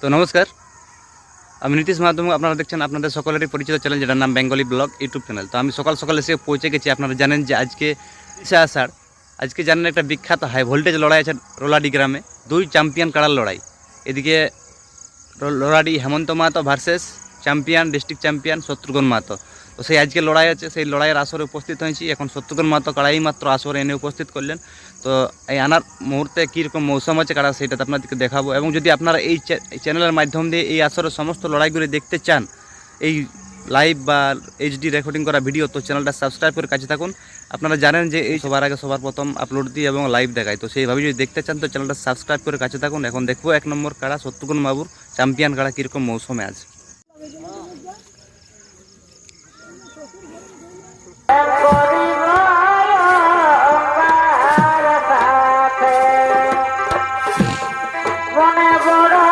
তো নমস্কার। আমি নীতিশ মাধ্যম আপনারা দেখছেন আপনাদের সকলেরই পরিচিত চ্যানেল যেটার নাম বেঙ্গলি ব্লগ ইউটিউব চ্যানেল তো আমি সকাল সকাল এসে পৌঁছে গেছি। আপনারা জানেন যে আজকে তিরিশে আষাঢ় আজকে জানেন একটা বিখ্যাত হাই ভোল্টেজ লড়াই আছে রোলাডি গ্রামে। দুই চ্যাম্পিয়ন কাড়ার লড়াই। এদিকে লড়াডি Hemant Mahato versus champion district champion Shatrughan Mahato. তো সেই আজকে লড়াই আছে, সেই লড়াইয়ের আসরে উপস্থিত হয়েছি। এখন শত্রুঘ্ন মাহাতো কাড়াই মাত্র আসরে এনে উপস্থিত করলেন। তো এই আনার মুহূর্তে কীরকম মৌসুম আছে কারা, সেটা আপনাদেরকে দেখাবো। এবং যদি আপনারা এই চ্যানেলের মাধ্যম দিয়ে এই আসরের সমস্ত লড়াইগুলি দেখতে চান, এই লাইভ বা এইচডি রেকর্ডিং করা ভিডিও, তো চ্যানেলটা সাবস্ক্রাইব করে কাছে থাকুন। আপনারা জানেন যে এই সবার আগে সবার প্রথম আপলোড দিই এবং লাইভ দেখাই। তো সেইভাবে যদি দেখতে চান, তো চ্যানেলটা সাবস্ক্রাইব করে কাছে থাকুন। এখন দেখব এক নম্বর কাড়া সত্যগুণ বাবুর চ্যাম্পিয়ন কাড়া কীরকম মৌসুমে আছে বড়